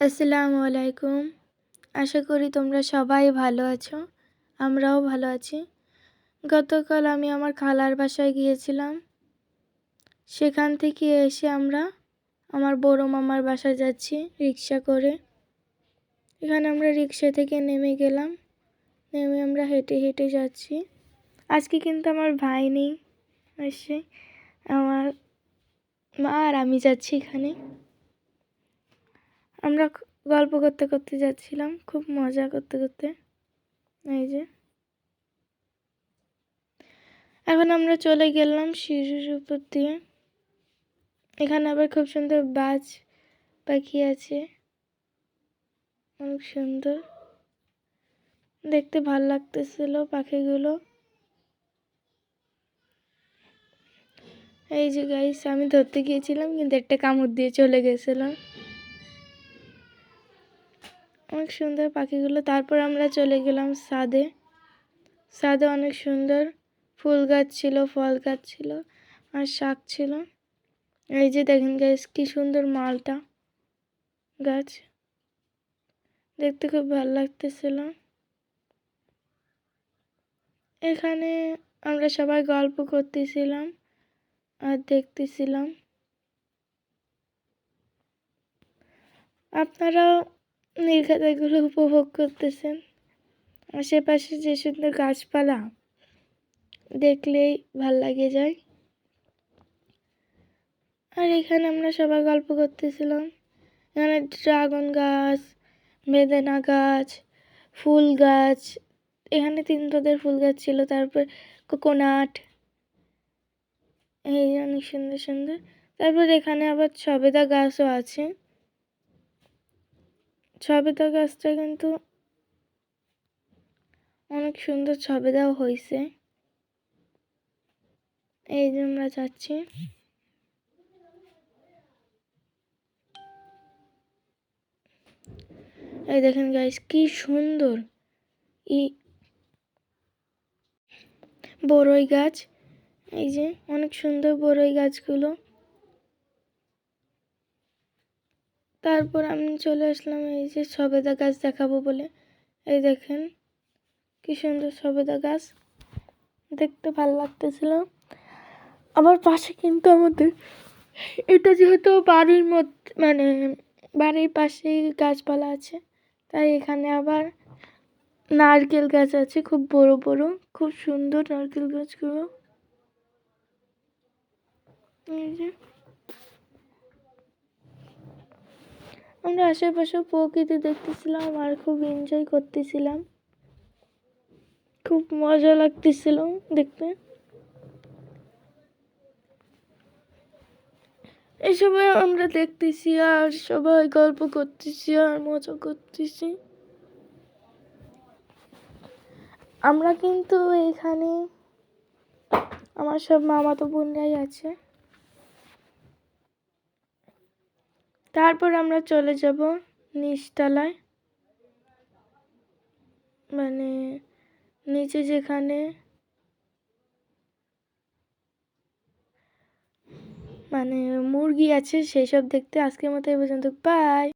আসসালামু আলাইকুম। আশা করি তোমরা সবাই ভালো আছো, আমরাও ভালো আছি। গতকাল আমি আমার খালার বাসায় গিয়েছিলাম। সেখান থেকে এসে আমরা আমার বড় মামার বাসায় যাচ্ছি রিক্সা করে। এখানে আমরা রিক্সা থেকে নেমে গেলাম। নেমে আমরা হেঁটে হেঁটে যাচ্ছি। আজকে কিন্তু আমার ভাই নেই এসে আমার মা আর আমি যাচ্ছি এখানে। আমরা গল্প করতে করতে যাচ্ছিলাম, খুব মজা করতে করতে। এই যে। এখন আমরা চলে গেলাম সিঁড়ির উপর দিয়ে। এখানে আবার খুব সুন্দর বাজ পাখি আছে। অনেক সুন্দর। দেখতে ভালো লাগতেছিল পাখিগুলো। এই যে গাইস আমি ধরতে গিয়েছিলাম, কিন্তু একটা কামড় দিয়ে চলে গেছিলাম। অনেক সুন্দর পাখিগুলো। তারপর আমরা চলে গেলাম সাদে। সাদে অনেক সুন্দর ফুল গাছ ছিল, ফল গাছ ছিল আর শাক ছিল। এই যে দেখেন গাছ কি সুন্দর মালটা গাছ। দেখতে খুব ভালো লাগতেছিল। এখানে আমরা সবাই গল্প করতেছিলাম আর দেখতেছিলাম। আপনারাও নির্ঘাতাগুলো উপভোগ করতেছেন। আশেপাশে যে সুন্দর গাছপালা দেখলেই ভালো লাগে যায়। আর এখানে আমরা সবাই গল্প করতেছিলাম। এখানে ড্রাগন গাছ, বেদানা গাছ, ফুল গাছ, এখানে তিন রোদের ফুল গাছ ছিল, তারপর কোকোনাট, এই অনেক সুন্দর সুন্দর। তারপর এখানে আবার সবেদা গাছও আছে। ছবেদা গাছটা কিন্তু অনেক সুন্দর ছবেদাও হয়েছে। এই যে আমরা যাচ্ছি। এই দেখেন গাইস কি সুন্দর। ই বড়ই গাছ। এই যে অনেক সুন্দর বড়ই গাছগুলো। তারপর আমি চলে আসলাম এই যে সবেদা গাছ দেখাবো বলে। এই দেখেন, কি সুন্দর সবেদা গাছ। দেখতে ভালো লাগতেছিল। আমার পাশে কিন্তু আমাদের, এটা যেহেতু বাড়ির মধ্যে মানে বাড়ির পাশেই গাছপালা আছে, তাই এখানে আবার নারকেল গাছ আছে, খুব বড় বড়, খুব সুন্দর নারকেল গাছগুলো। এই যে আমরা আশেপাশে প্রকৃতি দেখতেছিলাম আর খুব এনজয় করতেছিলাম। খুব মজা লাগতেছিল দেখতে। সময় আমরা দেখতেছি আর সবাই গল্প করতেছি আর মজা করতেছি। আমরা কিন্তু এখানে আমার সব মামাতো বোনরাই আছে। তারপর আমরা চলে যাব নিচতলায়। মানে নিচে যেখানে মানে মুরগি আছে, সেই সব দেখতে আজকের মতো এই পর্যন্ত। বাই